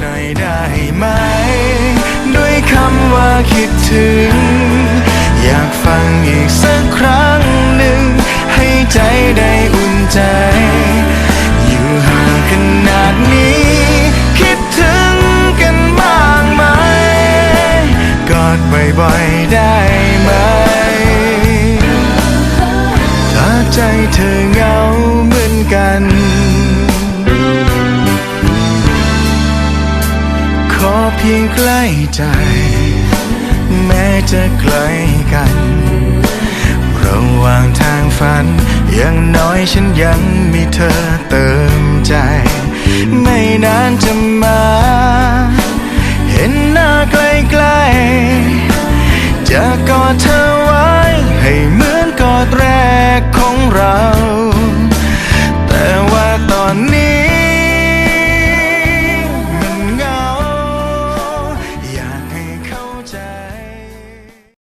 หน่อยได้ไหม ด้วยคำว่าคิดถึง อยากฟังอีกสักครั้งหนึ่ง ให้ใจได้อุ่นใจ อยู่ห่างขนาดนี้ คิดถึงกันบ้างไหม กอดบ่อยๆได้ไหม ถ้าใจเธอเหงา อเพียงใกล้ใจ แม้จะไกลกัน ระหว่างทางฝัน อย่างน้อยฉันยังมีเธอเติมใจ ไม่นานจะมา